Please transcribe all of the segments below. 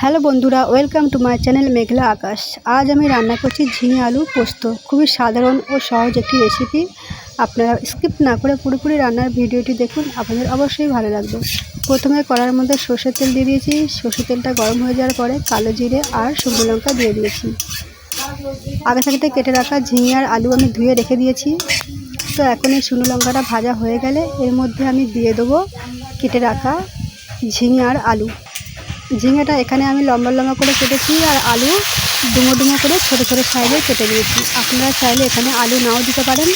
Hello বন্ধুরা, welcome to my channel Meghla Akash. আজ আমি রান্না করছি ঝিঙে আলু পোস্ত। খুবই সাধারণ ও সহজ একটি রেসিপি আপনারা স্কিপ না করে পুরোপুরি রান্নার ভিডিওটি দেখুন, আপনাদের অবশ্যই ভালো লাগবে। প্রথমে কড়ার মধ্যে সর্ষের তেল দিয়ে দিয়েছি। সর্ষের তেলটা গরম হয়ে যাওয়ার পরে কালো জিরে আর শুকনো লঙ্কা দিয়ে দিয়েছি। আগে থাকতে কেটে রাখা ঝিঙে আর আলু আমি ধুয়ে রেখে দিয়েছি। তো এখন এই শুকনো লঙ্কাটা ভাজা হয়ে গেলে এর মধ্যে আমি দিয়ে দেবো কেটে রাখা ঝিঙে আর আলু। ঝিঙেটা এখানে আমি লম্বা লম্বা করে কেটেছি আর আলু ডুমো ডুমো করে ছোটো ছোটো সাইজে কেটে নিয়েছি আপনারা চাইলে এখানে আলু নাও দিতে পারেন,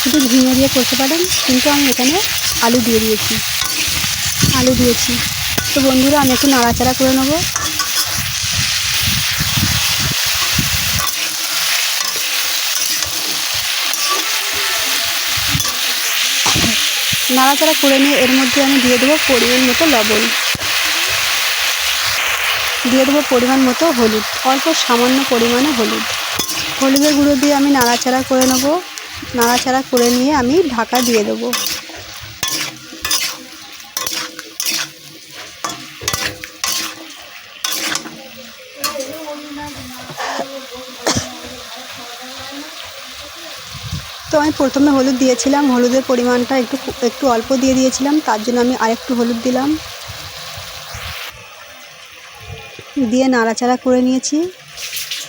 শুধু ঝিঙে দিয়ে করতে পারেন, কিন্তু আমি এখানে আলু দিয়ে দিয়েছি, আলু দিয়েছি। তো বন্ধুরা, আমি একটু নাড়াচাড়া করে নেব। নাড়াচাড়া করে নিয়ে এর মধ্যে আমি দিয়ে দেবো পরিমাণ মতো লবণ। দিয়ে দেবো পরিমাণ মতো হলুদ, অল্প সামান্য পরিমাণে হলুদ। হলুদের গুঁড়ো দিয়ে আমি নাড়াচাড়া করে নেব। নাড়াচাড়া করে নিয়ে আমি ঢাকা দিয়ে দেবো। তো আমি প্রথমে হলুদ দিয়েছিলাম। হলুদের পরিমাণটা একটু একটু অল্প দিয়ে দিয়েছিলাম। তার জন্য আমি আরেকটু হলুদ দিলাম। দিয়ে নাড়াচাড়া করে নিয়েছি।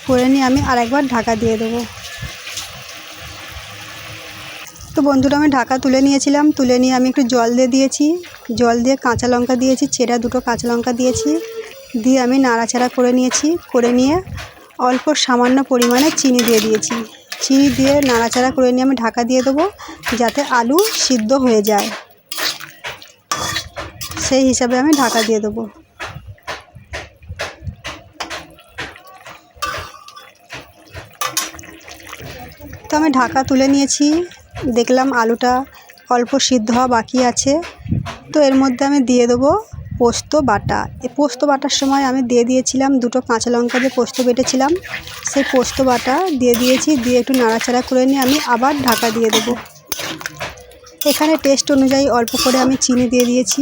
করে নিয়ে আমি আরেকবার ঢাকা দিয়ে দেবো। তো বন্ধুরা, আমি ঢাকা তুলে নিয়েছিলাম। তুলে নিয়ে আমি একটু জল দিয়ে দিয়েছি। জল দিয়ে কাঁচা লঙ্কা দিয়েছি, চেরা দুটো কাঁচা লঙ্কা দিয়েছি। দিয়ে আমি নাড়াচাড়া করে নিয়েছি। করে নিয়ে অল্প সামান্য পরিমাণে চিনি দিয়ে দিয়েছি। চিনি দিয়ে নাড়াচাড়া করে নিয়ে আমি ঢাকা দিয়ে দেবো যাতে আলু সিদ্ধ হয়ে যায়। সেই হিসাবে আমি ঢাকা দিয়ে দেবো। তো আমি ঢাকা তুলে নিয়েছি। দেখলাম আলুটা অল্প সিদ্ধ হওয়া বাকি আছে। তো এর মধ্যে আমি দিয়ে দেবো পোস্ত বাটা। এই পোস্ত বাটার সময় আমি দিয়ে দিয়েছিলাম দুটো কাঁচা লঙ্কা দিয়ে পোস্ত বেটেছিলাম, সেই পোস্ত বাটা দিয়ে দিয়েছি। দিয়ে একটু নাড়াচাড়া করে নিয়ে আমি আবার ঢাকা দিয়ে দেবো। এখানে টেস্ট অনুযায়ী অল্প করে আমি চিনি দিয়ে দিয়েছি।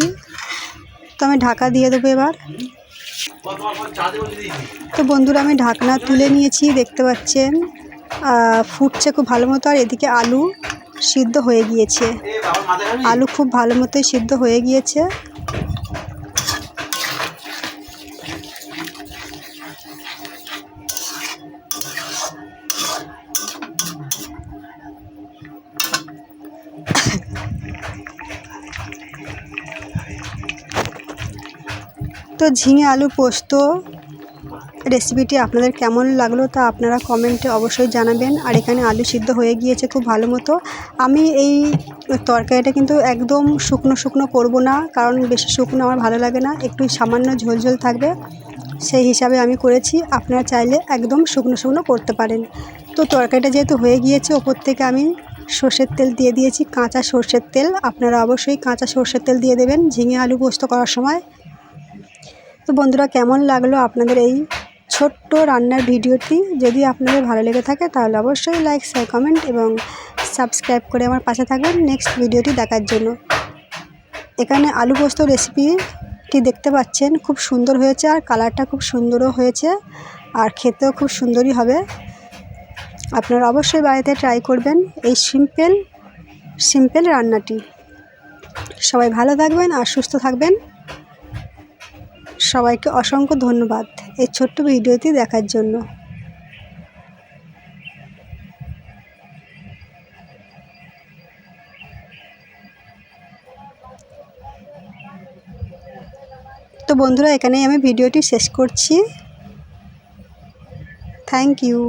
তো আমি ঢাকা দিয়ে দেবো এবার। তো বন্ধুরা আমি ঢাকনা তুলে নিয়েছি, দেখতে পাচ্ছেন। ফুটছে খুব ভালো মতো আর এদিকে আলু সিদ্ধ হয়ে গিয়েছে। আলু খুব ভালো মতোই সিদ্ধ হয়ে গিয়েছে। তো ঝিঙে আলু পোস্ত রেসিপিটি আপনাদের কেমন লাগল তা আপনারা কমেন্টে অবশ্যই জানাবেন। আর এখানে আলু সিদ্ধ হয়ে গিয়েছে খুব ভালো মতো। আমি এই তরকারিটা কিন্তু একদম শুকনো শুকনো করব না, কারণ বেশি শুকনো আমার ভালো লাগে না, একটু সামান্য ঝোল ঝোল থাকবে। সেই হিসাবে আমি করেছি, আপনারা চাইলে একদম শুকনো শুকনো করতে পারেন। তো তরকারিটা যেহেতু হয়ে গিয়েছে, ওপর থেকে আমি সর্ষের তেল দিয়ে দিয়েছি, কাঁচা সর্ষের তেল। আপনারা অবশ্যই কাঁচা সর্ষের তেল দিয়ে দেবেন ঝিঙে আলু পোস্ত করার সময়। তো বন্ধুরা, কেমন লাগল আপনাদের এই ছোট্ট রান্নার ভিডিওটি যদি আপনাদের ভালো লেগে থাকে, তাহলে অবশ্যই লাইক শেয়ার কমেন্ট এবং সাবস্ক্রাইব করে আমার পাশে থাকবেন নেক্সট ভিডিওটি দেখার জন্য। এখানে আলু পোস্ত রেসিপিটি দেখতে পাচ্ছেন, খুব সুন্দর হয়েছে আর কালারটা খুব সুন্দরও হয়েছে আর খেতেও খুব সুন্দরই হবে। আপনারা অবশ্যই বাড়িতে ট্রাই করবেন এই সিম্পল সিম্পল রান্নাটি। সবাই ভালো থাকবেন আর সুস্থ থাকবেন। সবাইকে অসংখ্য ধন্যবাদ। এই ছোট্ট ভিডিওটি দেখার জন্য। তো বন্ধুরা এখানেই আমি ভিডিওটি শেষ করছি। Thank you